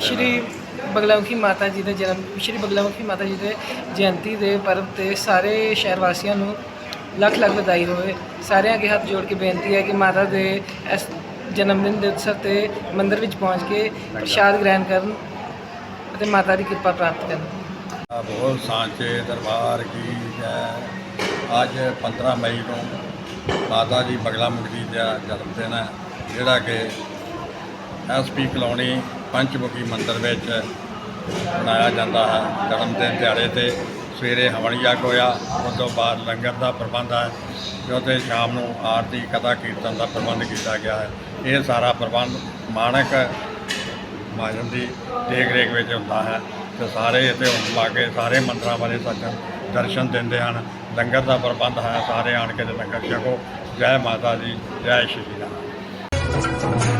ਸ਼੍ਰੀ ਬਗਲਾਮੁਖੀ ਮਾਤਾ ਜੀ ਦੇ ਜਨਮ, ਸ਼੍ਰੀ ਬਗਲਾਮੁਖੀ ਮਾਤਾ ਜੀ ਦੇ ਜਯੰਤੀ ਦੇ ਪਰਬ ਤੇ ਸਾਰੇ ਸ਼ਹਿਰ ਵਾਸੀਆਂ ਨੂੰ ਲੱਖ ਲੱਖ ਵਧਾਈ ਹੋਵੇ। ਸਾਰਿਆਂ ਅੱਗੇ ਹੱਥ ਜੋੜ ਕੇ ਬੇਨਤੀ ਹੈ ਕਿ ਮਾਤਾ ਦੇ ਇਸ ਜਨਮ ਦਿਨ ਦੇ ਉਤਸਵ ਤੇ ਮੰਦਿਰ ਵਿੱਚ ਪਹੁੰਚ ਕੇ ਪ੍ਰਸ਼ਾਦ ਗ੍ਰਹਿਣ ਕਰਨ ਅਤੇ ਮਾਤਾ ਦੀ ਕਿਰਪਾ ਪ੍ਰਾਪਤ ਕਰਨ। ਬੋਲ ਸਾਂਚੇ ਦਰਬਾਰ ਕੀ ਜੈ। ਅੱਜ 15 ਮਈ ਨੂੰ ਮਾਤਾ ਜੀ ਬਗਲਾ ਮੁਖੀ ਦਾ ਜਨਮ ਦਿਨ ਹੈ, ਜਿਹੜਾ ਕਿ ਐਸਪੀ ਕਲੋਨੀ ਪੰਚਮੁਖੀ ਮੰਦਿਰ ਵਿੱਚ ਮਨਾਇਆ ਜਾਂਦਾ ਹੈ। ਜਨਮ ਦਿਨ ਦਿਹਾੜੇ ਤੇ ਸਵੇਰੇ ਹਵਨ ਯੱਗ ਹੋਇਆ, ਉਸ ਤੋਂ ਬਾਅਦ ਲੰਗਰ ਦਾ ਪ੍ਰਬੰਧ ਹੈ ਜੋ ਸ਼ਾਮ ਨੂੰ ਆਰਤੀ, ਕਥਾ, ਕੀਰਤਨ ਦਾ ਪ੍ਰਬੰਧ ਕੀਤਾ ਗਿਆ ਹੈ। ਇਹ ਸਾਰਾ ਪ੍ਰਬੰਧ ਮਾਣਕ ਮਾਜਨ ਦੀ ਦੇਖ ਰੇਖ ਵਿੱਚ ਹੁੰਦਾ ਹੈ। ਤੇ ਸਾਰੇ ਇੱਥੇ ਲਾ ਕੇ ਸਾਰੇ ਮੰਦਰਾਂ ਬਾਰੇ ਸੱਚ ਦਰਸ਼ਨ ਦਿੰਦੇ ਹਨ। ਲੰਗਰ ਦਾ ਪ੍ਰਬੰਧ ਹੈ, ਸਾਰੇ ਆਣ ਕੇ ਲੰਗਰ ਛਕੋ। ਜੈ ਮਾਤਾ ਦੀ, ਜੈ ਸ਼੍ਰੀ ਰਾਮ।